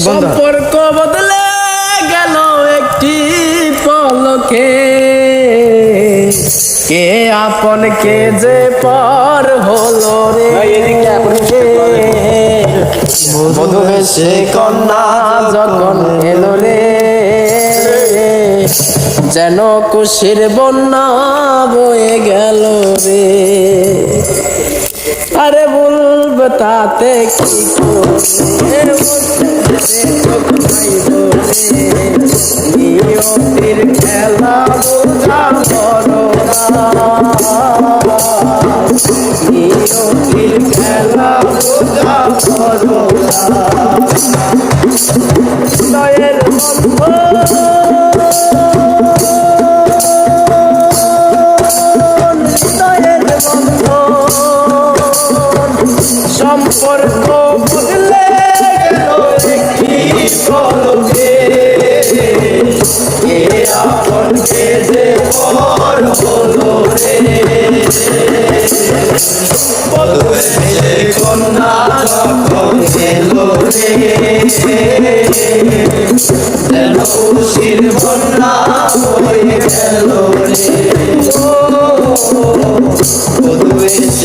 সম্পর্ক বদলে গেল একটি পলকে। কে আপন কে যে পর হলো রে? বধু বেশে কন্যা যখন এলো রে। যেন কুশির বন্যা বয়ে গেল রে। আরে বলবে তাতে কি করে? নিয়তির খেলা বোঝা করো নিয়তির খেলা বোঝা করো দয়ের দয়ের সম্পর্ক বদলে গেল একটি পলকে কে আপন কে যে পর হলো রে বদলে কন্যা যখন এলো রে যেন খুশির বন্যা হয়ে গেল রে